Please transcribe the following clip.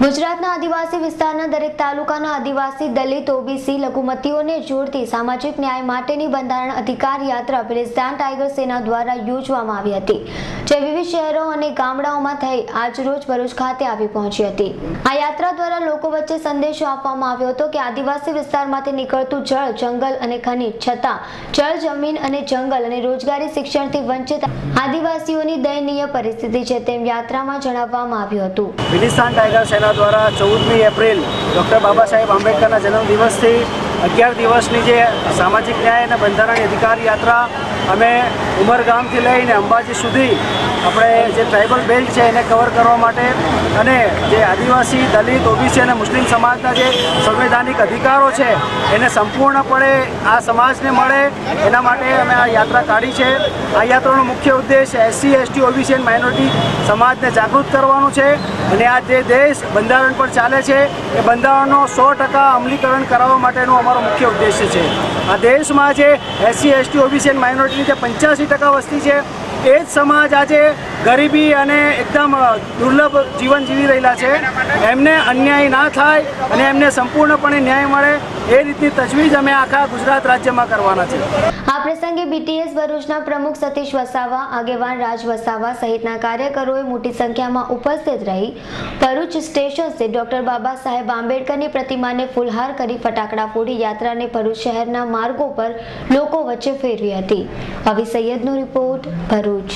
ગુજરાતના આદિવાસી વિસ્તારના દરેક તાલુકાના આદિવાસી, દલિત, ઓબીસી લઘુમતીઓને જોડતી સામાજિક ન્યાય માટેની બંધારણ અધિકાર યાત્રા ફિલિસ્તીન ટાઈગર સેના દ્વારા યોજવામાં આવી હતી. જે વિવિધ શહેરો અને ગામડાઓમાં થઈ આજ રોજ ભરૂચ ખાતે આવી પહોંચી હતી. આ યાત્રા દ્વારા લોકો વચ્ચે સંદેશો આપવામાં આવ્યો હતો કે આદિવાસી વિસ્તારમાંથી નીકળતું જળ, જંગલ અને ખનીજ છતાં જળ, જમીન અને જંગલ અને રોજગારી શિક્ષણથી વંચિત આદિવાસીઓની દયનીય પરિસ્થિતિ છે તેમ યાત્રામાં જણાવવામાં આવ્યું હતું. ફિલિસ્તાન ટાઈગર સેના દ્વારા ચૌદમી એપ્રિલ ડૉક્ટર બાબા સાહેબ આંબેડકરના જન્મદિવસથી અગિયાર દિવસની જે સામાજિક ન્યાય અને બંધારણ અધિકાર યાત્રા અમે ઉમરગામથી લઈને અંબાજી સુધી આપણે જે ટ્રાઇબલ બેલ્ટ છે એને કવર કરવા માટે અને જે આદિવાસી, દલિત, ઓબીસી અને મુસ્લિમ સમાજના જે સંવૈધાનિક અધિકારો છે, એને સંપૂર્ણપણે આ સમાજને મળે. એના માટે અમે આ યાત્રા કાઢી છે. આ યાત્રાનો મુખ્ય ઉદ્દેશ એસસી, એસટી, ઓબીસી અને માઇનોરિટી સમાજને જાગૃત કરવાનું છે અને આ જે દેશ બંધારણ પર ચાલે છે, એ બંધારણનો સો ટકા અમલીકરણ કરાવવા માટેનો અમારો મુખ્ય ઉદ્દેશ્ય છે. આ દેશમાં જે એસસી, એસટી, ઓબીસી અને માઇનોરિટીની જે પંચ્યાસી ટકા વસ્તી છે. એ જ સમાજ આજે ગરીબી અને એકદમ દુર્લભ જીવન જીવી રહેલા છે. એમને અન્યાય ના થાય અને એમને સંપૂર્ણપણે ન્યાય મળે એ રીતની તજવીજ અમે આખા ગુજરાત રાજ્યમાં કરવાના છે. આ પ્રસંગે બીટીએસ ભરૂચના પ્રમુખ સતીશ વસાવા, આગેવાન રાજ વસાવા સહિતના કાર્યકરોએ મોટી સંખ્યામાં ઉપસ્થિત રહી. ભરૂચ સ્ટેશન સ્થિત ડોક્ટર બાબા સાહેબ આંબેડકરની પ્રતિમાને ફૂલહાર કરી ફટાકડા ફોડી યાત્રાને ભરૂચ શહેરના માર્ગો પર લોકો વચ્ચે ફેરવી હતી. અવી સૈયદનો રિપોર્ટ ભરૂચ. Adult